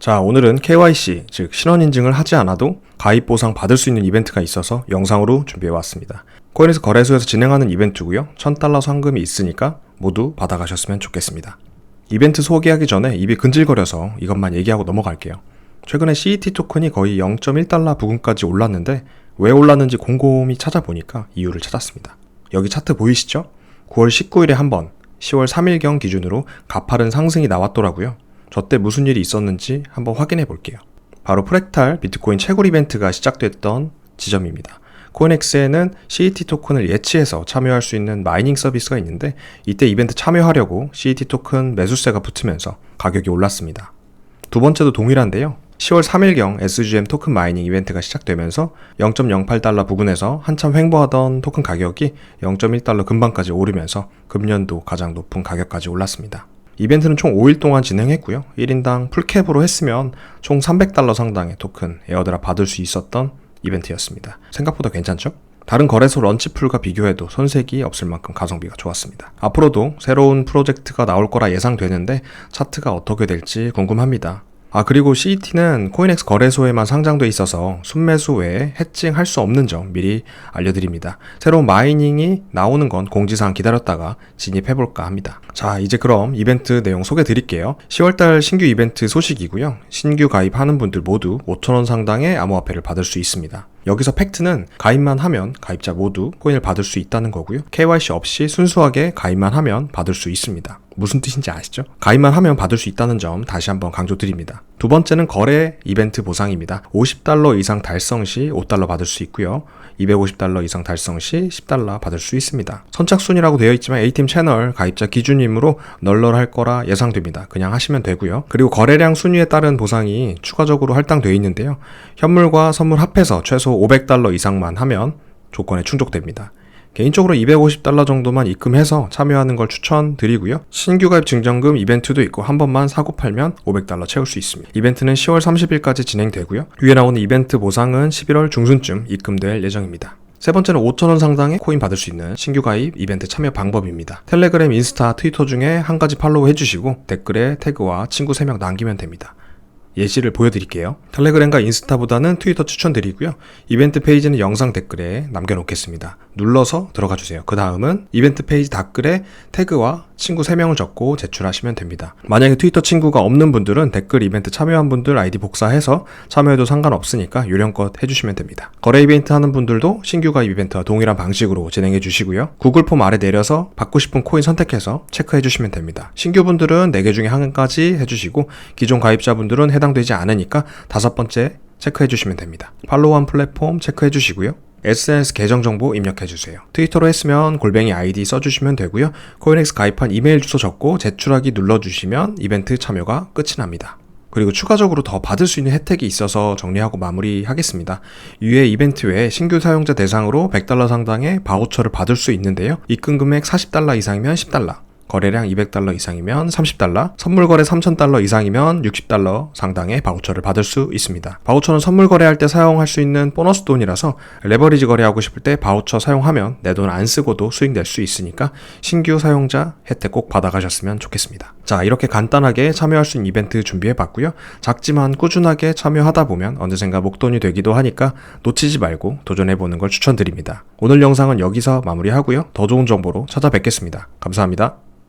자, 오늘은 KYC, 즉 신원인증을 하지 않아도 가입 보상 받을 수 있는 이벤트가 있어서 영상으로 준비해 왔습니다. 코인에서 거래소에서 진행하는 이벤트고요. 1000달러 상금이 있으니까 모두 받아가셨으면 좋겠습니다. 이벤트 소개하기 전에 입이 근질거려서 이것만 얘기하고 넘어갈게요. 최근에 CET 토큰이 거의 0.1달러 부근까지 올랐는데 왜 올랐는지 곰곰이 찾아보니까 이유를 찾았습니다. 여기 차트 보이시죠? 9월 19일에 한 번, 10월 3일경 기준으로 가파른 상승이 나왔더라고요. 저때 무슨 일이 있었는지 한번 확인해 볼게요. 바로 프랙탈 비트코인 채굴 이벤트가 시작됐던 지점입니다. 코인엑스에는 CET 토큰을 예치해서 참여할 수 있는 마이닝 서비스가 있는데 이때 이벤트 참여하려고 CET 토큰 매수세가 붙으면서 가격이 올랐습니다. 두 번째도 동일한데요. 10월 3일경 SGM 토큰 마이닝 이벤트가 시작되면서 0.08달러 부근에서 한참 횡보하던 토큰 가격이 0.1달러 근방까지 오르면서 금년도 가장 높은 가격까지 올랐습니다. 이벤트는 총 5일 동안 진행했고요. 1인당 풀캡으로 했으면 총 300달러 상당의 토큰 에어드랍 받을 수 있었던 이벤트였습니다. 생각보다 괜찮죠? 다른 거래소 런치풀과 비교해도 손색이 없을 만큼 가성비가 좋았습니다. 앞으로도 새로운 프로젝트가 나올 거라 예상되는데 차트가 어떻게 될지 궁금합니다. 아 그리고 CET는 코인엑스 거래소에만 상장돼 있어서 순매수 외에 해칭할 수 없는 점 미리 알려드립니다. 새로운 마이닝이 나오는 건 공지사항 기다렸다가 진입해볼까 합니다. 자 이제 그럼 이벤트 내용 소개 드릴게요. 10월달 신규 이벤트 소식이고요. 신규 가입하는 분들 모두 5천원 상당의 암호화폐를 받을 수 있습니다. 여기서 팩트는 가입만 하면 가입자 모두 코인을 받을 수 있다는 거고요. KYC 없이 순수하게 가입만 하면 받을 수 있습니다. 무슨 뜻인지 아시죠? 가입만 하면 받을 수 있다는 점 다시 한번 강조드립니다. 두 번째는 거래 이벤트 보상입니다. 50달러 이상 달성 시 5달러 받을 수 있고요. 250달러 이상 달성 시 10달러 받을 수 있습니다. 선착순이라고 되어 있지만 A팀 채널 가입자 기준이므로 널널할 거라 예상됩니다. 그냥 하시면 되고요. 그리고 거래량 순위에 따른 보상이 추가적으로 할당되어 있는데요. 현물과 선물 합해서 최소 500달러 이상만 하면 조건에 충족됩니다. 개인적으로 250달러 정도만 입금해서 참여하는 걸 추천드리고요. 신규 가입 증정금 이벤트도 있고 한 번만 사고 팔면 500달러 채울 수 있습니다. 이벤트는 10월 30일까지 진행되고요. 위에 나오는 이벤트 보상은 11월 중순쯤 입금될 예정입니다. 세 번째는 5천원 상당의 코인 받을 수 있는 신규 가입 이벤트 참여 방법입니다. 텔레그램, 인스타, 트위터 중에 한 가지 팔로우 해주시고 댓글에 태그와 친구 3명 남기면 됩니다. 예시를 보여드릴게요. 텔레그램과 인스타보다는 트위터 추천드리고요. 이벤트 페이지는 영상 댓글에 남겨놓겠습니다. 눌러서 들어가 주세요. 그 다음은 이벤트 페이지 댓글에 태그와 친구 3명을 적고 제출하시면 됩니다. 만약에 트위터 친구가 없는 분들은 댓글 이벤트 참여한 분들 아이디 복사해서 참여해도 상관없으니까 유령껏 해주시면 됩니다. 거래 이벤트 하는 분들도 신규 가입 이벤트와 동일한 방식으로 진행해 주시고요. 구글 폼 아래 내려서 받고 싶은 코인 선택해서 체크해 주시면 됩니다. 신규 분들은 4개 중에 한 가지 해주시고 기존 가입자분들은 해당되지 않으니까 다섯 번째 체크해 주시면 됩니다. 팔로우한 플랫폼 체크해 주시고요. SNS 계정 정보 입력해 주세요. 트위터로 했으면 골뱅이 아이디 써주시면 되고요. 코인엑스 가입한 이메일 주소 적고 제출하기 눌러주시면 이벤트 참여가 끝이 납니다. 그리고 추가적으로 더 받을 수 있는 혜택이 있어서 정리하고 마무리하겠습니다. 유예 이벤트 외에 신규 사용자 대상으로 100달러 상당의 바우처를 받을 수 있는데요. 입금 금액 40달러 이상이면 10달러, 거래량 200달러 이상이면 30달러, 선물 거래 3000달러 이상이면 60달러 상당의 바우처를 받을 수 있습니다. 바우처는 선물 거래할 때 사용할 수 있는 보너스 돈이라서 레버리지 거래하고 싶을 때 바우처 사용하면 내 돈 안 쓰고도 수익 낼 수 있으니까 신규 사용자 혜택 꼭 받아가셨으면 좋겠습니다. 자, 이렇게 간단하게 참여할 수 있는 이벤트 준비해 봤고요. 작지만 꾸준하게 참여하다 보면 언제든가 목돈이 되기도 하니까 놓치지 말고 도전해 보는 걸 추천드립니다. 오늘 영상은 여기서 마무리하고요. 더 좋은 정보로 찾아뵙겠습니다. 감사합니다.